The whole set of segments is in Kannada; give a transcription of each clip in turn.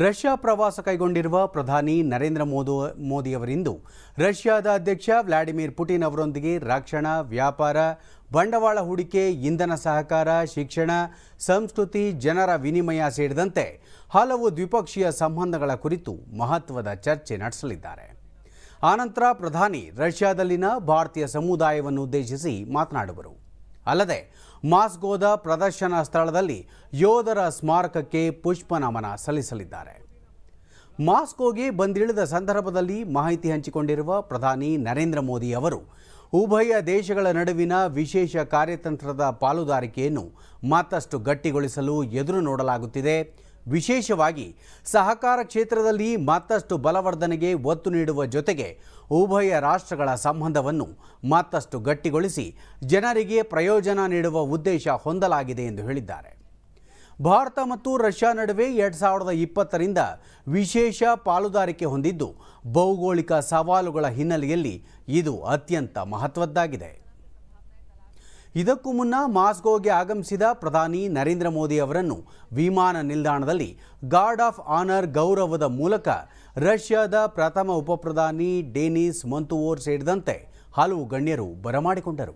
ರಷ್ಯಾ ಪ್ರವಾಸ ಕೈಗೊಂಡಿರುವ ಪ್ರಧಾನಿ ನರೇಂದ್ರ ಮೋದಿ ಮೋದಿಯವರಿಂದು ರಷ್ಯಾದ ಅಧ್ಯಕ್ಷ ವ್ಲಾಡಿಮಿರ್ ಪುಟಿನ್ ಅವರೊಂದಿಗೆ ರಕ್ಷಣಾ, ವ್ಯಾಪಾರ, ಬಂಡವಾಳ ಹೂಡಿಕೆ, ಇಂಧನ ಸಹಕಾರ, ಶಿಕ್ಷಣ, ಸಂಸ್ಕೃತಿ, ಜನರ ವಿನಿಮಯ ಸೇರಿದಂತೆ ಹಲವು ದ್ವಿಪಕ್ಷೀಯ ಸಂಬಂಧಗಳ ಕುರಿತು ಮಹತ್ವದ ಚರ್ಚೆ ನಡೆಸಲಿದ್ದಾರೆ. ಆನಂತರ ಪ್ರಧಾನಿ ರಷ್ಯಾದಲ್ಲಿನ ಭಾರತೀಯ ಸಮುದಾಯವನ್ನು ಉದ್ದೇಶಿಸಿ ಮಾತನಾಡುವರು. ಅಲ್ಲದೆ ಮಾಸ್ಕೋದ ಪ್ರದರ್ಶನ ಸ್ಥಳದಲ್ಲಿ ಯೋಧರ ಸ್ಮಾರಕಕ್ಕೆ ಪುಷ್ಪ ನಮನ ಸಲ್ಲಿಸಲಿದ್ದಾರೆ. ಮಾಸ್ಕೋಗೆ ಬಂದಿಳಿದ ಸಂದರ್ಭದಲ್ಲಿ ಮಾಹಿತಿ ಹಂಚಿಕೊಂಡಿರುವ ಪ್ರಧಾನಿ ನರೇಂದ್ರ ಮೋದಿ ಅವರು, ಉಭಯ ದೇಶಗಳ ನಡುವಿನ ವಿಶೇಷ ಕಾರ್ಯತಂತ್ರದ ಪಾಲುದಾರಿಕೆಯನ್ನು ಮತ್ತಷ್ಟು ಗಟ್ಟಿಗೊಳಿಸಲು ಎದುರು ನೋಡಲಾಗುತ್ತಿದೆ. ವಿಶೇಷವಾಗಿ ಸಹಕಾರ ಕ್ಷೇತ್ರದಲ್ಲಿ ಮತ್ತಷ್ಟು ಬಲವರ್ಧನೆಗೆ ಒತ್ತು ನೀಡುವ ಜೊತೆಗೆ ಉಭಯ ರಾಷ್ಟ್ರಗಳ ಸಂಬಂಧವನ್ನು ಮತ್ತಷ್ಟು ಗಟ್ಟಿಗೊಳಿಸಿ ಜನರಿಗೆ ಪ್ರಯೋಜನ ನೀಡುವ ಉದ್ದೇಶ ಹೊಂದಲಾಗಿದೆ ಎಂದು ಹೇಳಿದ್ದಾರೆ. ಭಾರತ ಮತ್ತು ರಷ್ಯಾ ನಡುವೆ ಎರಡು ಸಾವಿರದ ಇಪ್ಪತ್ತರಿಂದ ವಿಶೇಷ ಪಾಲುದಾರಿಕೆ ಹೊಂದಿದ್ದು, ಭೌಗೋಳಿಕ ಸವಾಲುಗಳ ಹಿನ್ನೆಲೆಯಲ್ಲಿ ಇದು ಅತ್ಯಂತ ಮಹತ್ವದ್ದಾಗಿದೆ. ಇದಕ್ಕೂ ಮುನ್ನ ಮಾಸ್ಕೋಗೆ ಆಗಮಿಸಿದ ಪ್ರಧಾನಿ ನರೇಂದ್ರ ಮೋದಿ ಅವರನ್ನು ವಿಮಾನ ನಿಲ್ದಾಣದಲ್ಲಿ ಗಾರ್ಡ್ ಆಫ್ ಆನರ್ ಗೌರವದ ಮೂಲಕ ರಷ್ಯಾದ ಪ್ರಥಮ ಉಪಪ್ರಧಾನಿ ಡೆನಿಸ್ ಮಂತುವೋರ್ ಸೇರಿದಂತೆ ಹಲವು ಗಣ್ಯರು ಬರಮಾಡಿಕೊಂಡರು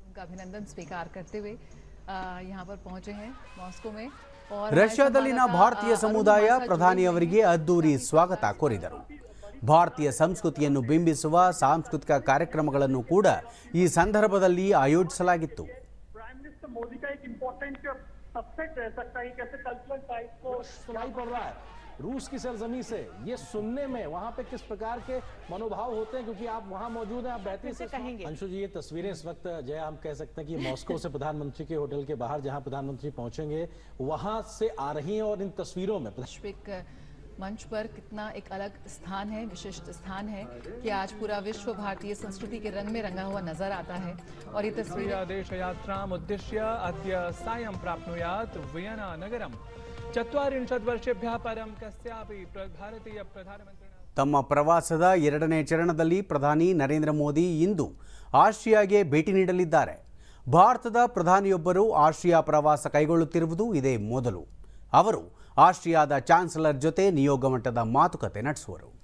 उनका अभिनंदन स्वीकार करते हुए अ, यहाँ पर पहुंचे हैं मॉस्को में और ರಷ್ಯಾದಲ್ಲಿನ ಭಾರತೀಯ ಸಮುದಾಯ ಪ್ರಧಾನಿಯವರಿಗೆ ಅದ್ದೂರಿ ಸ್ವಾಗತ ಕೋರಿದರು ಭಾರತೀಯ ಸಂಸ್ಕೃತಿಯನ್ನು ಬಿಂಬಿಸುವ ಸಾಂಸ್ಕೃತಿಕ ಕಾರ್ಯಕ್ರಮಗಳನ್ನು ಕೂಡ ಈ ಸಂದರ್ಭದಲ್ಲಿ ಆಯೋಜಿಸಲಾಗಿತ್ತು प्राइम मिनिस्टर मोदी का एक इम्पोर्टेंट सब्जेक्ट रह सकता है कैसे कल्चरल टाइप को सुनाई पड़ रहा है रूस की सरजमी से ये सुनने में वहां पे किस प्रकार के मनोभाव होते हैं क्योंकि आप वहां मौजूद हैं आप बेहतरीन से कहेंगे अंशु जी ये तस्वीरें इस वक्त जय हम कह सकते हैं कि मॉस्को से प्रधानमंत्री के होटल के बाहर जहां प्रधानमंत्री पहुंचेंगे वहां से आ रही हैं और इन तस्वीरों में वैश्विक मंच पर कितना एक अलग स्थान है विशिष्ट स्थान है कि आज पूरा विश्व भारतीय संस्कृति के रंग में रंगा हुआ नजर आता है और ये तस्वीरें देशयात्रामुद्दिश्य अद्य सायं प्राप्नुयात् वियना नगरम् चत्वारिंशद्वर्षेभ्यः परं कस्यापि प्र- भारतीयप्रधानमन्त्रिणा ತಮ್ಮ ಪ್ರವಾಸದ ಎರಡನೇ ಚರಣದಲ್ಲಿ ಪ್ರಧಾನಿ ನರೇಂದ್ರ ಮೋದಿ ಇಂದು ಆಸ್ಟ್ರಿಯಾಗೆ ಭೇಟಿ ನೀಡಲಿದ್ದಾರೆ ಭಾರತದ ಪ್ರಧಾನಿಯೊಬ್ಬರು ಆಸ್ಟ್ರಿಯಾ ಪ್ರವಾಸ ಕೈಗೊಳ್ಳುತ್ತಿರುವುದು ಇದೇ ಮೊದಲು ಅವರು ಆಸ್ಟ್ರಿಯಾದ ಚಾನ್ಸಲರ್ ಜೊತೆ ನಿಯೋಗ ಮಟ್ಟದ ಮಾತುಕತೆ ನಡೆಸುವರು.